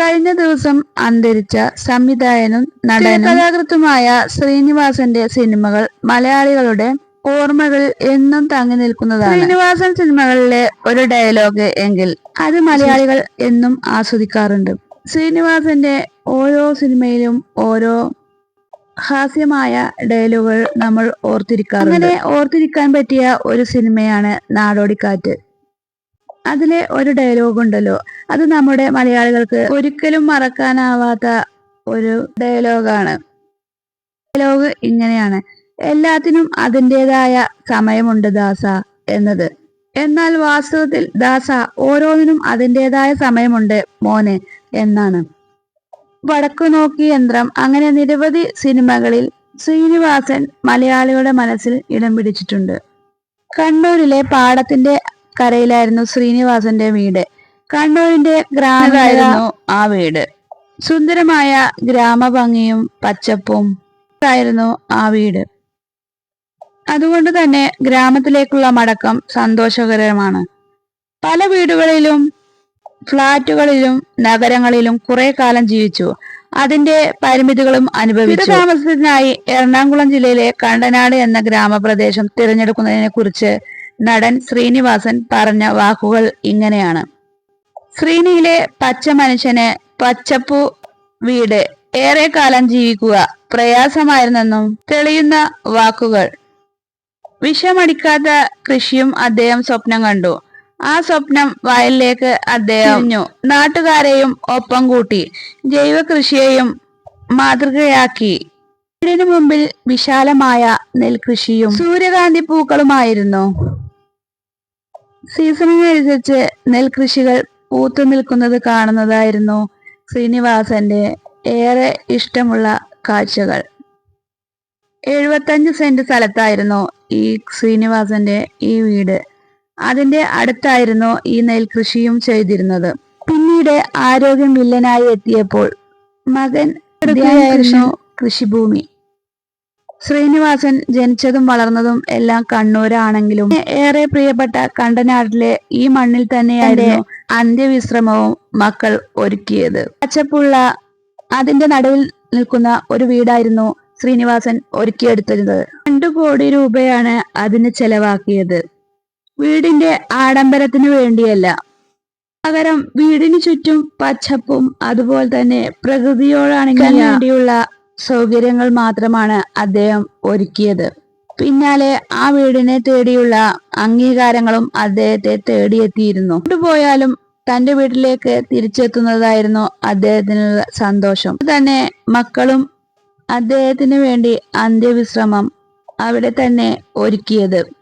കഴിഞ്ഞ ദിവസം അന്തരിച്ച സംവിധായകനും നടൻ കഥാകൃത്തുമായ ശ്രീനിവാസന്റെ സിനിമകൾ മലയാളികളുടെ ഓർമ്മകളിൽ എന്നും തങ്ങി നിൽക്കുന്നതാണ്. ശ്രീനിവാസൻ സിനിമകളിലെ ഒരു ഡയലോഗ് എങ്കിൽ അത് മലയാളികൾ എന്നും ആസ്വദിക്കാറുണ്ട്. ശ്രീനിവാസന്റെ ഓരോ സിനിമയിലും ഓരോ ഹാസ്യമായ ഡയലോഗുകൾ നമ്മൾ ഓർത്തിരിക്കാറുണ്ട്. അങ്ങനെ ഓർത്തിരിക്കാൻ പറ്റിയ ഒരു സിനിമയാണ് നാടോടിക്കാറ്റ്. അതിലെ ഒരു ഡയലോഗ് ഉണ്ടല്ലോ. അത് നമ്മുടെ മലയാളികൾക്ക് ഒരിക്കലും മറക്കാനാവാത്ത ഒരു ഡയലോഗാണ് ഡയലോഗ് ഇങ്ങനെയാണ്. എല്ലാത്തിനും അതിന്റെതായ സമയമുണ്ട് ദാസ എന്നത്. എന്നാൽ വാസ്തവത്തിൽ ദാസ ഓരോന്നിനും അതിന്റെതായ സമയമുണ്ട് മോനെ എന്നാണ്. വടക്കു നോക്കി യന്ത്രം അങ്ങനെ നിരവധി സിനിമകളിൽ ശ്രീനിവാസൻ മലയാളിയുടെ മനസ്സിൽ ഇടം പിടിച്ചിട്ടുണ്ട്. കണ്ണൂരിലെ പാടത്തിന്റെ കരയിലായിരുന്നു ശ്രീനിവാസന്റെ വീട്. കണ്ണൂരിന്റെ ഗ്രാമമായിരുന്നു ആ വീട്. സുന്ദരമായ ഗ്രാമഭംഗിയും പച്ചപ്പും ആയിരുന്നു ആ വീട്. അതുകൊണ്ട് തന്നെ ഗ്രാമത്തിലേക്കുള്ള മടക്കം സന്തോഷകരമാണ്. പല വീടുകളിലും ഫ്ളാറ്റുകളിലും നഗരങ്ങളിലും കുറെ കാലം ജീവിച്ചു. അതിന്റെ പരിമിതികളും അനുഭവിച്ചു. താമസത്തിനായി എറണാകുളം ജില്ലയിലെ കണ്ടനാട് എന്ന ഗ്രാമപ്രദേശം തിരഞ്ഞെടുക്കുന്നതിനെ കുറിച്ച് നടൻ ശ്രീനിവാസൻ പറഞ്ഞ വാക്കുകൾ ഇങ്ങനെയാണ്. ശ്രീനിയിലെ പച്ച മനുഷ്യന് പച്ചപ്പു വീട് ഏറെ കാലം ജീവിക്കുക പ്രയാസമായിരുന്നെന്നും തെളിയുന്ന വാക്കുകൾ. വിഷമടിക്കാത്ത കൃഷിയും അദ്ദേഹം സ്വപ്നം കണ്ടു. ആ സ്വപ്നം വയലിലേക്ക് അദ്ദേഹം നാട്ടുകാരെയും ഒപ്പം കൂട്ടി ജൈവ കൃഷിയെയും മാതൃകയാക്കി. വീടിനു മുമ്പിൽ വിശാലമായ നെൽകൃഷിയും സൂര്യകാന്തി പൂക്കളുമായിരുന്നു. സീസണിനനുസരിച്ച് നെൽകൃഷികൾ പൂത്തു നിൽക്കുന്നത് കാണുന്നതായിരുന്നു ശ്രീനിവാസന്റെ ഏറെ ഇഷ്ടമുള്ള കാഴ്ചകൾ. എഴുപത്തഞ്ച് സെന്റ് സ്ഥലത്തായിരുന്നു ഈ ശ്രീനിവാസന്റെ ഈ വീട്. അതിന്റെ അടുത്തായിരുന്നു ഈ നെൽകൃഷിയും ചെയ്തിരുന്നത്. പിന്നീട് ആരോഗ്യം വില്ലനായി എത്തിയപ്പോൾ മകൻ കൃഷിഭൂമി. ശ്രീനിവാസൻ ജനിച്ചതും വളർന്നതും എല്ലാം കണ്ണൂരാണെങ്കിലും ഏറെ പ്രിയപ്പെട്ട കണ്ടനാട്ടിലെ ഈ മണ്ണിൽ തന്നെയായിരുന്നു അന്ത്യവിശ്രമവും മക്കൾ ഒരുക്കിയത്. പച്ചപ്പുള്ള അതിന്റെ നടുവിൽ നിൽക്കുന്ന ഒരു വീടായിരുന്നു ശ്രീനിവാസൻ ഒരുക്കിയെടുത്തിരുന്നത്. രണ്ടു കോടി രൂപയാണ് അതിന് ചെലവാക്കിയത്. വീടിന്റെ ആഡംബരത്തിന് വേണ്ടിയല്ല. പകരം വീടിന് ചുറ്റും പച്ചപ്പും അതുപോലെ തന്നെ പ്രകൃതിയോടാണെങ്കിൽ വേണ്ടിയുള്ള സൗകര്യങ്ങൾ മാത്രമാണ് അദ്ദേഹം ഒരുക്കിയത്. പിന്നാലെ ആ വീടിനെ തേടിയുള്ള അംഗീകാരങ്ങളും അദ്ദേഹത്തെ തേടിയെത്തിയിരുന്നു. കൊണ്ടുപോയാലും തന്റെ വീട്ടിലേക്ക് തിരിച്ചെത്തുന്നതായിരുന്നു അദ്ദേഹത്തിനുള്ള സന്തോഷം. തന്നെ മക്കളും അദ്ദേഹത്തിന് വേണ്ടി അന്ത്യവിശ്രമം അവിടെ തന്നെ ഒരുക്കിയത്.